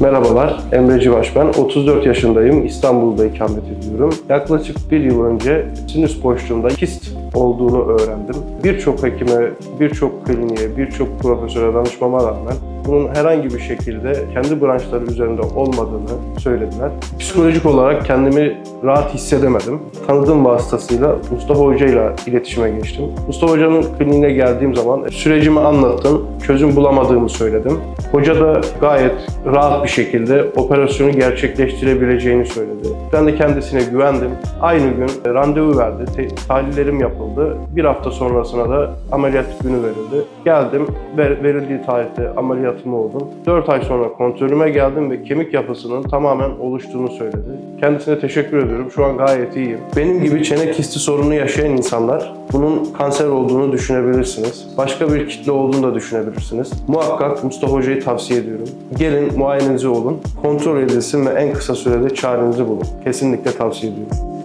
Merhabalar, Emre Civaş ben. 34 yaşındayım, İstanbul'da ikamet ediyorum. Yaklaşık bir yıl önce sinüs boşluğumda kist olduğunu öğrendim. Birçok hekime, birçok kliniğe, birçok profesöre danışmama rağmen bunun herhangi bir şekilde kendi branşları üzerinde olmadığını söylediler. Psikolojik olarak kendimi rahat hissedemedim. Tanıdığım vasıtasıyla Mustafa Hoca ile iletişime geçtim. Mustafa Hoca'nın kliniğine geldiğim zaman sürecimi anlattım, çözüm bulamadığımı söyledim. Hoca da gayet rahat bir şekilde operasyonu gerçekleştirebileceğini söyledi. Ben de kendisine güvendim. Aynı gün randevu verdi, te- tahlillerim yapıldı. Bir hafta sonrasına da ameliyat günü verildi. Geldim, ver- verildiği tarihte ameliyatım oldum. 4 ay sonra kontrolüme geldim ve kemik yapısının tamamen oluştuğunu söyledi. Kendisine teşekkür ediyorum. Şu an gayet iyiyim. Benim gibi çene kisti sorunu yaşayan insanlar bunun kanser olduğunu düşünebilirsiniz. Başka bir kitle olduğunu da düşünebilirsiniz. Muhakkak Mustafa Hoca'yı tavsiye ediyorum. Gelin muayenenizi olun, kontrol edilsin ve en kısa sürede çarenizi bulun. Kesinlikle tavsiye ediyorum.